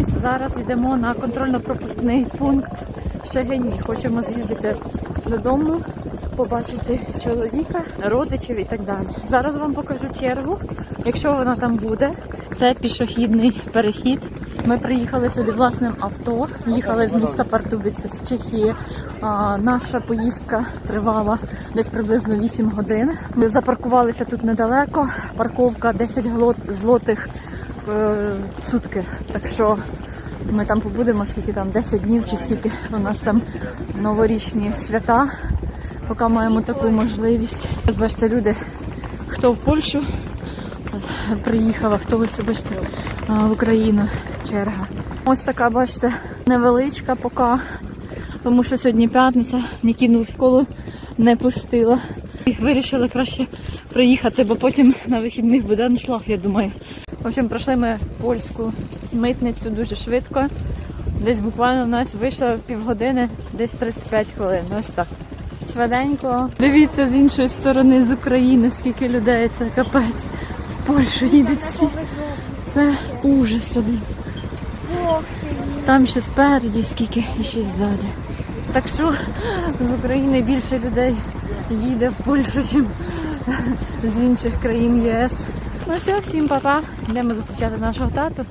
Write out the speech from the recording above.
Ми зараз йдемо на контрольно-пропускний пункт в Шегині. Хочемо з'їздити додому, побачити чоловіка, родичів і так далі. Зараз вам покажу чергу, якщо вона там буде. Це пішохідний перехід. Ми приїхали сюди власним авто, їхали з міста Партубиця з Чехії. А, наша поїздка тривала десь приблизно 8 годин. Ми запаркувалися тут недалеко. Парковка 10 глот- злотих е, сутки. Так що ми там побудемо, скільки там 10 днів чи скільки у нас там новорічні свята, поки маємо таку можливість. Ось бачите, люди, хто в Польщу приїхав, а хто ось бачите, в Україну черга. Ось така, бачите, невеличка поки, тому що сьогодні п'ятниця, Нікіну в школу не пустила. І Вирішили краще приїхати, бо потім на вихідних буде аншлаг, я думаю. В общем, пройшли ми польську митницю дуже швидко. Десь буквально у нас вийшло півгодини, десь 35 хвилин. Ось так. Швиденько. Дивіться з іншої сторони, з України, скільки людей, це капець. В Польщу їдуть всі. Це ужас один. Там ще спереді, скільки і ще ззаді. Так що з України більше людей їде в Польщу, ніж з інших країн ЄС. Ну все, всім па-па. Йдемо зустрічати нашого тату.